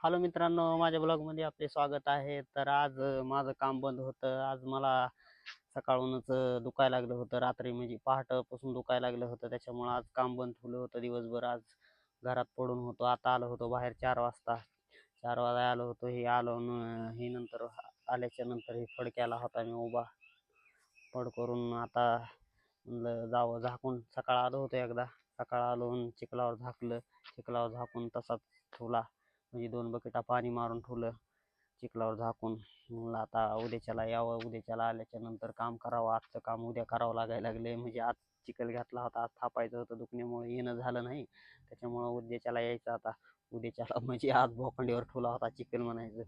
Hello मित्रांनो माझ्या ब्लॉगमध्ये आपले स्वागत आहे. तर आज माझं काम बंद होतं. आज मला सकाळूनच दुखायला लागलं होतं. रात्री म्हणजे पहाटेपासून दुखायला लागलं होतं. त्याच्यामुळं आज काम बंद ठेवलं होतं दिवसभर. आज घरात पडून होतो. आता आलो होतो बाहेर चार वाजता. चार वाजता आलो होतो. हे आलो हे नंतर आल्याच्यानंतर हे फडक्याला होता मी उभा. फड करून आता म्हणलं जावं. झाकून सकाळ आलो होतो एकदा. सकाळ आलो चिखलावर झाकलं. चिखलावर झाकून तसाच ठेवला. म्हणजे दोन बकेटा पाणी मारून ठेवलं चिखलावर झाकून. म्हणलं आता उद्याच्याला यावं उद्याच्याला आल्याच्यानंतर काम करावं आजचं काम उद्या करावं लागायला लागले. म्हणजे आज चिखल घातला होता आज थापायचं होतं दुखण्यामुळे येणं झालं नाही. त्याच्यामुळं उद्याच्याला यायचं आता. उद्याच्याला म्हणजे आज भोखंडीवर ठेवला होता चिखल म्हणायचं.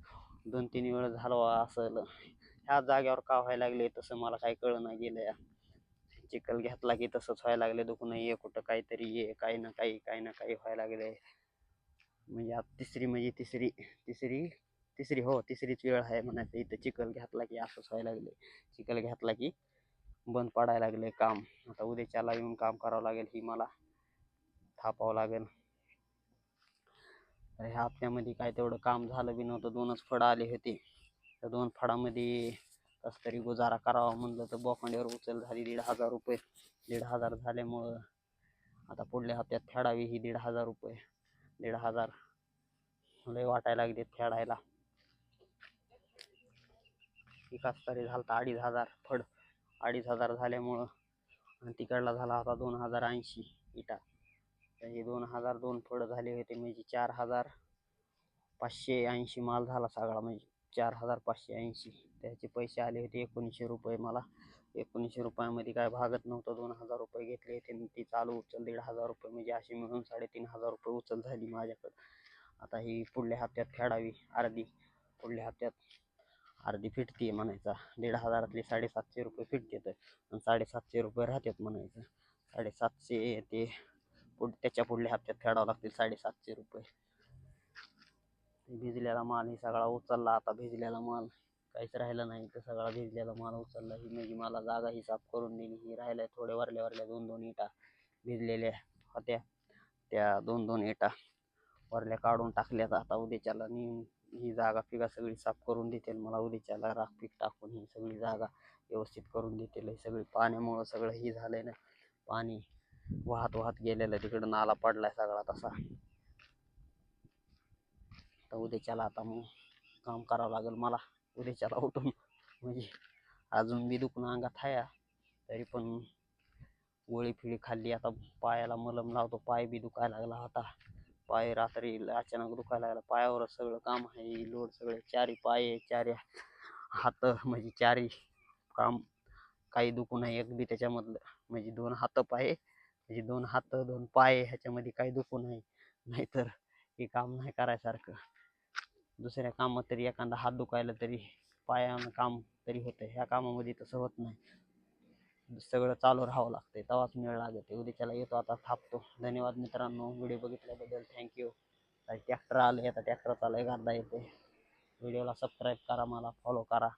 दोन तीन वेळ झालं असं ह्या जाग्यावर का व्हायला लागले तसं मला काही कळलं नाही गेलं या चिखल घेतला की तसंच व्हायला लागले दुखणं. ये कुठं काहीतरी ये काही ना काही काही ना काही व्हायला लागले म्हणजे आता तिसरी म्हणजे तिसरी तिसरी तिसरी हो तिसरीच वेळ आहे म्हणायचं. इथं चिखल घातला की असंच व्हायला लागले चिखल घातला की बंद पडायला लागले काम. आता उद्याच्याला येऊन काम करावं लागेल ही मला थापावं लागेल. तर ह्या हप्त्यामध्ये काय तेवढं काम झालं बी नव्हतं. दोनच फळं आले होते. त्या दोन फळामध्ये कसं तरी गुजारा करावा म्हणलं तर बोकांड्यावर उचल झाली दीड हजार रुपये. दीड हजार झाल्यामुळं आता पुढल्या हप्त्यात फेडावी ही दीड हजार रुपये. दीड हजार. लय वाटायला लागले फेडायला विकास तरी झालता अडीच हजार. फड. अडीच हजार झाल्यामुळं आणि तिकडला झाला होता दोन हजार ऐंशी इटा. त्याचे दोन हजार दोन फड झाले होते म्हणजे चार हजार पाचशे ऐंशी माल झाला सगळा म्हणजे. चार हजार पाचशे ऐंशी. त्याचे पैसे आले होते एकोणीसशे रुपये मला. एकोणीसशे रुपयामध्ये काय भागत नव्हतं. दोन हजार रुपये घेतले होते ती चालू उचल. दीड हजार रुपये म्हणजे अशी मिळून साडेतीन हजार रुपये उचल झाली माझ्याकडं. आता ही पुढल्या हप्त्यात फेडावी. अर्धी. पुढल्या हप्त्यात अर्धी फिटते म्हणायचा. दीड हजारातले साडेसातशे रुपये फिट तर आणि साडेसातशे रुपये राहतात म्हणायचं. साडेसातशे ते पुढ त्याच्या पुढल्या हप्त्यात फेडावं लागतील साडेसातशे रुपये. भिजलेला माल हे सगळा उचलला. आता भिजलेला माल काहीच राहिलं नाही. तर सगळा भिजलेला माल उचलला. ही म्हणजे मला जागा ही साफ करून दिली ही राहिल्या थोडे वरल्या वरल्या दोन दोन इटा भिजलेल्या होत्या. त्या दोन दोन इटा वरल्या काढून टाकल्यात. आता उद्याच्याला नेऊन ही जागा फिगा सगळी साफ करून देतील. मला उद्याच्याला राख पीक टाकून ही सगळी जागा व्यवस्थित करून देतील. ही सगळी पाण्यामुळं सगळं ही झालंय ना. पाणी वाहत वाहत गेलेलं तिकडं नाला पडलाय सगळा तसा. तर उद्याच्याला आता मग काम करावं लागेल मला. उद्याच्याला उठून. म्हणजे अजून बी दुखणं अंगात आहे तरी पण गोळी फिळी खाल्ली आता पायाला मलम लावतो. पाय बी दुखायला लागला होता पाय रात्री अचानक दुखायला लागला. पायावरच सगळं काम आहे. लोड सगळे चारी पाय चारी हात म्हणजे चारी काम. काही दुखू नाही एक बी त्याच्यामधलं म्हणजे दोन हात पाय म्हणजे दोन हात दोन पाय ह्याच्यामध्ये काही दुखू नाही नाहीतर हे काम नाही करायसारखं. दुसऱ्या कामात तरी एखादा हात दुखायला तरी पायानं काम तरी होतं. ह्या कामामध्ये तसं होत नाही. सगळं चालू राहावं लागतंय. तेव्हाच मेळ लागते उद्याच्याला येतो आता थापतो धन्यवाद मित्रांनो. व्हिडिओ बघितल्याबद्दल थँक्यू ट्रॅक्टर आले आता ट्रॅक्टर चालू एक अर्धा येते व्हिडिओला सबस्क्राईब करा मला. फॉलो करा.